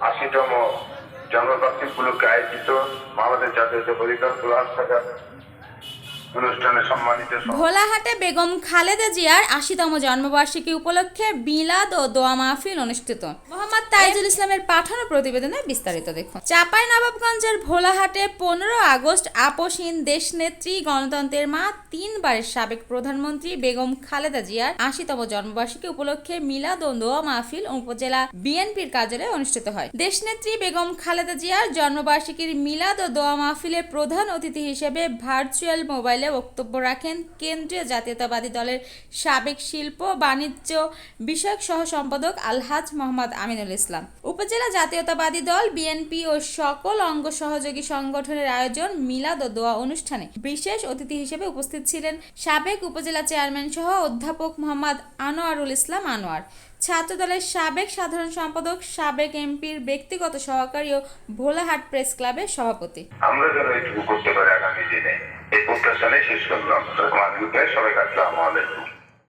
আশিতম জন্মবার্ষিক উপলক্ষে আয়োজিত আমাদের জাতীয় পরিকল্পনা ভোলাহাটে বেগম খালেদা জিয়ার আশিতম জন্মবার্ষিকী উপলক্ষে মিলাদ ও দোয়া মাহফিল অনুষ্ঠিত। মোহাম্মদ তাইজুল ইসলামের পাঠানো প্রতিবেদনে বিস্তারিত দেখুন। চাপাই নবাবগঞ্জের ভোলাহাটে পনেরো আগস্ট আপোষহীন দেশনেত্রী, গণতন্ত্রের মা, তিনবারের সাবেক প্রধানমন্ত্রী বেগম খালেদা জিয়ার আশিতম জন্মবার্ষিকী উপলক্ষে মিলাদ ও দোয়া মাহফিল উপজেলা বিএনপির কার্যালয়ে অনুষ্ঠিত হয়। দেশনেত্রী বেগম খালেদা জিয়ার জন্মবার্ষিকীর মিলাদ ও দোয়া মাহফিলে প্রধান অতিথি হিসেবে ভার্চুয়াল মোবাইলে বক্তব্য রাখেন কেন্দ্রীয় জাতীয়তাবাদী দলের সাবেক শিল্প, বাণিজ্য বিষয়ক সহ সম্পাদক আলহাজ মোহাম্মদ আমিনুল ইসলাম। উপজেলা জাতীয়তাবাদী দল, বিএনপি ও সকল অঙ্গ সহযোগী সংগঠনের আয়োজন মিলাদ ও দোয়া অনুষ্ঠানে বিশেষ অতিথি হিসেবে উপস্থিত ছিলেন সাবেক উপজেলা চেয়ারম্যান সহ অধ্যাপক মোহাম্মদ আনোয়ারুল ইসলাম আনোয়ার। ছাত্রদলের সাবেক সাধারণ সম্পাদক, সাবেক এমপির ব্যক্তিগত সহকারী ও ভোলাহাট প্রেস ক্লাবের সভাপতি। আমরা যেন এইটুকু করতে পারি আগামী দিনে এই শেষ করলাম মানবিক সবাই আসসালামু আলাইকুম